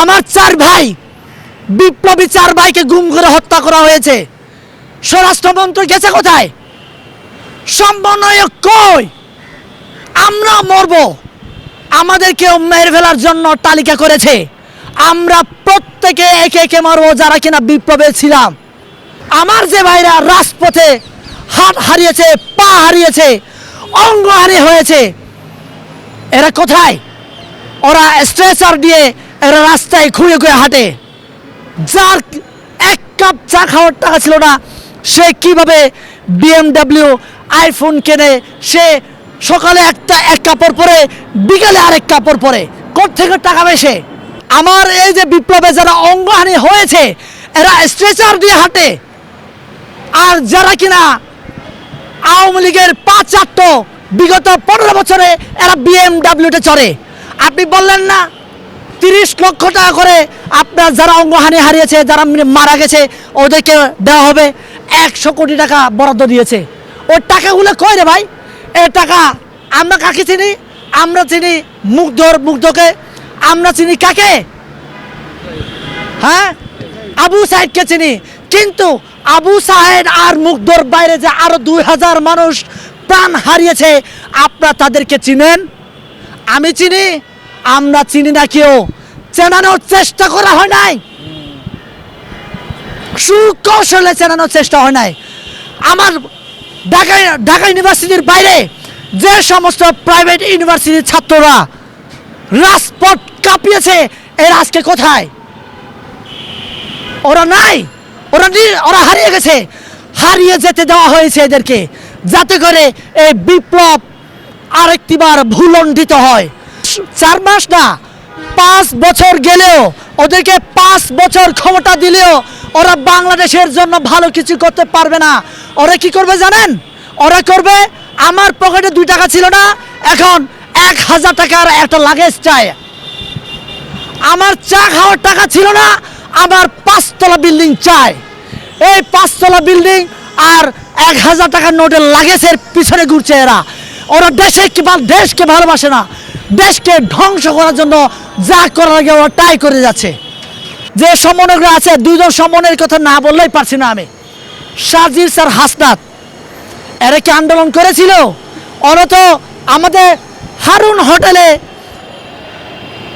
আমার চার ভাই, বিপ্লবী চার ভাইকে গুম করে হত্যা করা হয়েছে। স্বরাষ্ট্রমন্ত্রী গেছে কোথায়? সমন্বয়ক কই? আমরা মরব। আমাদেরকেও মেরে ফেলার জন্য তালিকা করেছে। আমরা প্রত্যেকে একে একে মারবো যারা কিনা বিপ্লবে ছিলাম। আমার যে ভাইরা রাজপথে হাত হারিয়েছে, পা হারিয়েছে অঙ্গহানি হয়েছে, এরা কোথায়? ওরা স্ট্রেচার দিয়ে এরা রাস্তায় খুঁড়ে খুঁড়ে হাঁটে। যার এক কাপ চা খাওয়ার টাকা ছিল না, সে কীভাবে বিএমডাব্লিউ আইফোন কেনে, সে সকালে একটা, এক কাপড় পরে, বিকালে আরেক কাপড় পরে। থেকে টাকা পেয়েছে? আমার এই যে বিপ্লবে যারা অঙ্গহানি হয়েছে, এরা স্ট্রেচার দিয়ে হাঁটে। আর যারা কিনা আওয়ামী লীগের পাঁচ চারটো বিগত পনেরো বছরে এরা বিএমডাব্লিউতে চড়ে। আপনি বললেন না তিরিশ লক্ষ টাকা করে আপনার যারা অঙ্গহানি হারিয়েছে, যারা মারা গেছে, ওদেরকে দেওয়া হবে একশো কোটি টাকা বরাদ্দ দিয়েছে। ওই টাকাগুলো কয় রে ভাই? এ টাকা আমরা কাকে চিনি? আমরা চিনি মুগ্ধর মুগ্ধকে। আমরা চিনি কাকে? হ্যাঁ? আবু সাহেবকে চিনি। কিন্তু আবু সাহেব আর মুগ্ধর বাইরে যে আরও দুই হাজার মানুষ প্রাণ হারিয়েছে, আপনারা তাদেরকে চিনেন? আমি চিনি। আমরা চিনি না কেউ। চেনানোর চেষ্টা করা হয় নাই। সুকৌশলে চেনানোর চেষ্টা হয় নাই। আমার ঢাকা ঢাকা ইউনিভার্সিটির বাইরে যে সমস্ত প্রাইভেট ইউনিভার্সিটির ছাত্ররা রাজপথ কাঁপিয়েছে, এরা আজকে কোথায়? ওরা নাই। ওরা ওরা হারিয়ে গেছে। হারিয়ে যেতে দেওয়া হয়েছে এদেরকে, যাতে করে এই বিপ্লব আরেকটিবার ভুলণ্ডিত হয়। চার মাস না, পাঁচ বছর গেলেও, ওদেরকে পাঁচ বছর ক্ষমতা দিলেও ওরা বাংলাদেশের জন্য ভালো কিছু করতে পারবে না। ওরা কি করবে জানেন? ওরা করবে, আমার পকেটে দুই টাকা ছিল না, এখন এক হাজার টাকার একটা লাগেজ চায় আমার চা খাওয়ার টাকা ছিল না, আমার পাঁচতলা বিল্ডিং চাই। এই পাঁচতলা বিল্ডিং আর এক হাজার টাকার নোটের লাগেজের পিছনে ঘুরছে এরা। ওরা দেশে কি দেশকে ভালোবাসে না। দেশকে ধ্বংস করার জন্য যা করার আগে ওরা টাই করে যাচ্ছে। যে সমন্বয়করা আছে দুজন সমন্বয়ের কথা না বললেই পারছি না আমি। সাজির স্যার হাসনাত, এরা কি আন্দোলন করেছিল? ওরা তো আমাদের হারুন হোটেলে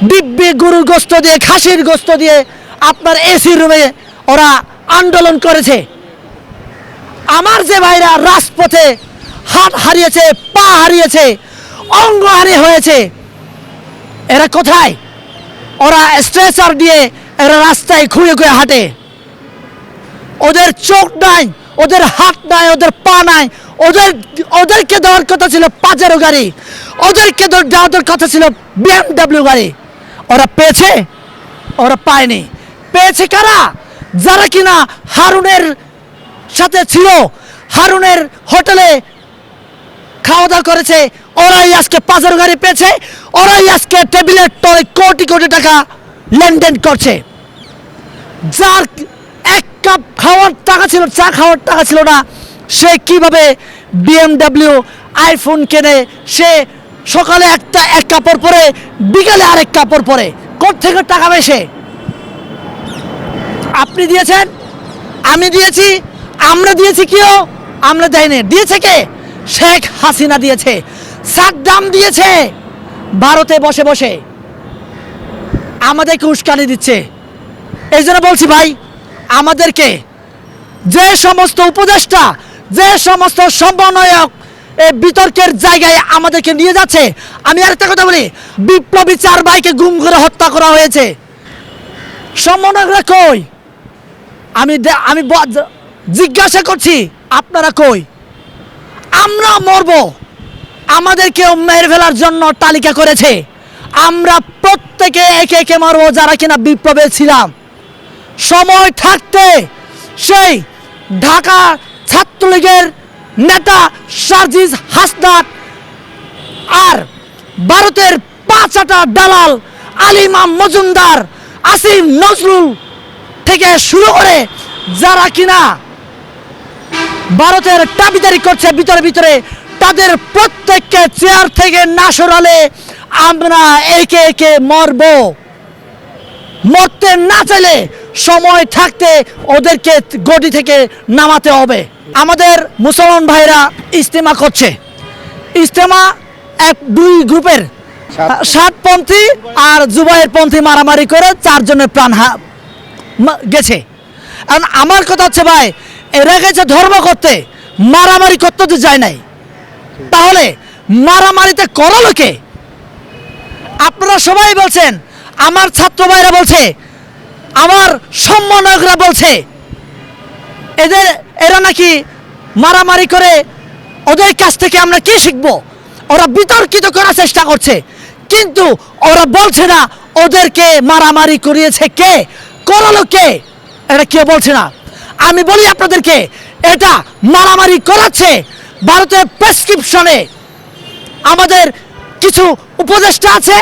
দিব্যি গরুর গোস্ত দিয়ে, খাসির গোস্ত দিয়ে আপনার এসি রুমে ওরা আন্দোলন করেছে। আমার যে ভাইরা রাজপথে হাত হারিয়েছে, পা হারিয়েছে অঙ্গহানি হয়েছে এরা কোথায়? ওরা স্ট্রেচার দিয়ে এরা রাস্তায় খুঁড়ে খুঁড়ে হাঁটে। ওদের চোখ নাই, ওদের হাত নাই, ওদের পা নাই। ওদের, ওদেরকে দেওয়ার কথা ছিল পাজেরো গাড়ি। ওদেরকে দেওয়ার কথা ছিল বিএমডাব্লিউ গাড়ি। ওরা পেয়েছে? ওরা পায়নি। পেয়েছে কারা? যারা কিনা হারুনের সাথে ছিল, হারুনের হোটেলে খাওয়া দাওয়া করেছে ওরাই আজকে পাঁচের গাড়ি পেয়েছে, ওরাই আজকে টেবিলের তলে কোটি কোটি টাকা লেনদেন করছে। যার এক কাপ খাওয়ার টাকা ছিল, চা খাওয়ার টাকা ছিল না, সে কীভাবে বিএমডাব্লিউ আইফোন কেনে, সে সকালে একটা, এক কাপড় পরে, বিকালে আরেক কাপড় পরে থেকে টাকা পেয়েছে? আপনি দিয়েছেন? আমি দিয়েছি, আমরা দিয়েছি কেউ আমরা দেয়নি। দিয়েছে কে? শেখ হাসিনা দিয়েছে। সাদ্দাম দিয়েছে। ভারতে বসে বসে। আমাদেরকে উস্কানি দিচ্ছে। এই জন্য বলছি ভাই, আমাদেরকে যে সমস্ত উপদেষ্টা, যে সমস্ত সমন্বয়ক এই বিতর্কের জায়গায় আমাদেরকে নিয়ে যাচ্ছে, আমি আরেকটা কথা বলি, বিপ্লবী চার ভাইকে গুম করে হত্যা করা হয়েছে। সমন্বয়করা কই? আমি আমি জিজ্ঞাসা করছি, আপনারা কই? আমরা মরব। আমাদেরকেও মেরে ফেলার জন্য তালিকা করেছে। আমরা প্রত্যেকে একে একে মারবো যারা কিনা বিপ্লবে ছিলাম। সময় থাকতে সেই ঢাকা ছাত্রলীগের নেতা সার্জিস হাসনাত আর ভারতের পাঁচাটা দালাল আলিমাম মজুমদার আসিম নজরুল থেকে শুরু করে যারা কিনা ভারতের দাবিদারি করছে ভিতরে ভিতরে তাদের প্রত্যেককে চেয়ার থেকে না সরালে আমরা একে একে মরব। মরতে না চাইলে সময় থাকতে ওদেরকে গদি থেকে নামাতে হবে। আমাদের মুসলমান ভাইরা ইস্তেমা করছে। ইস্তেমা এক দুই গ্রুপের। সাত- সাতপন্থী আর জুবাইয়ের পন্থী মারামারি করে চারজনের প্রাণ হা- গেছে। এখন আমার কথা হচ্ছে ভাই এরা গেছে ধর্ম করতে মারামারি করতে তো যায় নাই। তাহলে মারামারিতে করালো কে? আপনারা সবাই বলছেন, আমার ছাত্র ভাইরা বলছে, আমার সম্মানকরা বলছে। এদের, এরা নাকি মারামারি করে ওদের কাছ থেকে আমরা কি শিখব? ওরা বিতর্কিত করার চেষ্টা করছে, কিন্তু ওরা বলছে না, ওদেরকে মারামারি করিয়েছে কে? করালো কে? এটা কেউ বলছে না। আমি বলি আপনাদেরকে, এটা মারামারি করাচ্ছে ভারতের প্রেসক্রিপশনে আমাদের কিছু উপদেষ্টা আছে,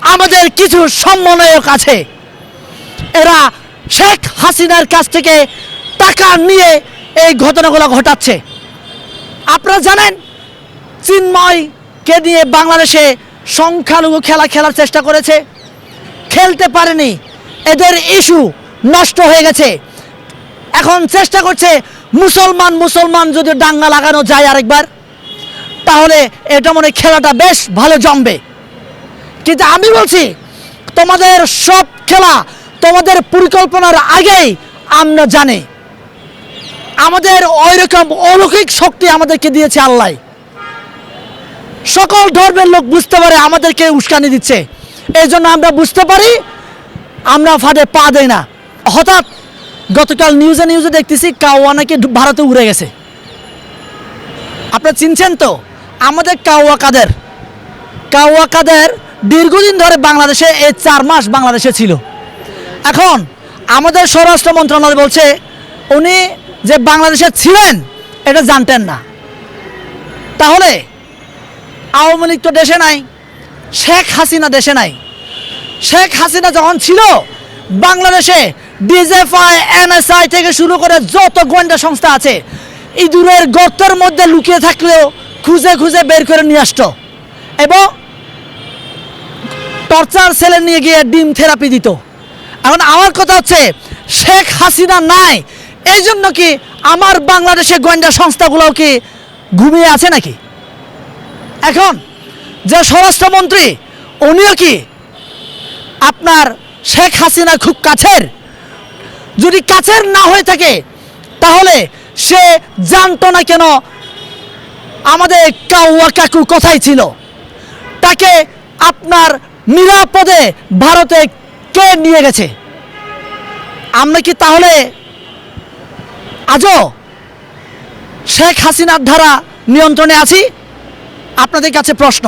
আমাদের কিছু সমন্বয়ক আছে। এরা শেখ হাসিনার কাছ থেকে টাকা নিয়ে এই ঘটনাগুলো ঘটাচ্ছে। আপনারা জানেন, চিন্ময়কে নিয়ে বাংলাদেশে সংখ্যালঘু খেলা খেলার চেষ্টা করেছে। খেলতে পারেনি। এদের ইস্যু নষ্ট হয়ে গেছে। এখন চেষ্টা করছে মুসলমান মুসলমান যদি দাঙ্গা লাগানো যায় আরেকবার, তাহলে এটা মনে খেলাটা বেশ ভালো জমবে। কিন্তু আমি বলছি, তোমাদের সব খেলা, তোমাদের পরিকল্পনার আগেই আমরা জানি। আমাদের ওই রকম অলৌকিক শক্তি আমাদেরকে দিয়েছে আল্লাহ। সকল ধর্মের লোক বুঝতে পারে আমাদেরকে উস্কানি দিচ্ছে। এই জন্য আমরা বুঝতে পারি, আমরা ফাঁদে পা দেই না। হঠাৎ গতকাল নিউজে নিউজে দেখতেছি কাওয়া নাকি ভারতে উড়ে গেছে। আপনারা চিনছেন তো? আমাদের কাওয়া কাদের? কাওয়া কাদের দীর্ঘদিন ধরে বাংলাদেশে এই চার মাস বাংলাদেশে ছিল। এখন আমাদের স্বরাষ্ট্র মন্ত্রণালয় বলছে, উনি যে বাংলাদেশে ছিলেন, এটা জানতেন না। তাহলে আওয়ামী লীগ তো দেশে নাই, শেখ হাসিনা দেশে নাই। শেখ হাসিনা যখন ছিল, বাংলাদেশে ডিজেফআই এনএসআই থেকে শুরু করে যত গোয়েন্দা সংস্থা আছে, ইঁদুরের গর্তের মধ্যে লুকিয়ে থাকলেও খুঁজে খুঁজে বের করে নিয়ে আসতো। এবং টর্চার সেলে নিয়ে গিয়ে ডিম থেরাপি দিত। এখন আমার কথা হচ্ছে, শেখ হাসিনা নাই এই জন্য কি আমার বাংলাদেশের গোয়েন্দা সংস্থাগুলোও কি ঘুমিয়ে আছে নাকি? এখন যে স্বরাষ্ট্রমন্ত্রী, উনিও কি আপনার শেখ হাসিনা খুব কাছের? যদি কাছের না হয়ে থাকে, তাহলে সে জানতো না কেন আমাদের কাউয়া কাকু কোথায় ছিল। তাকে আপনার নিরাপদে ভারতে কে নিয়ে গেছে? আমরা কি তাহলে আজও শেখ হাসিনার ধারা নিয়ন্ত্রণে আছি? আপনাদের কাছে প্রশ্ন।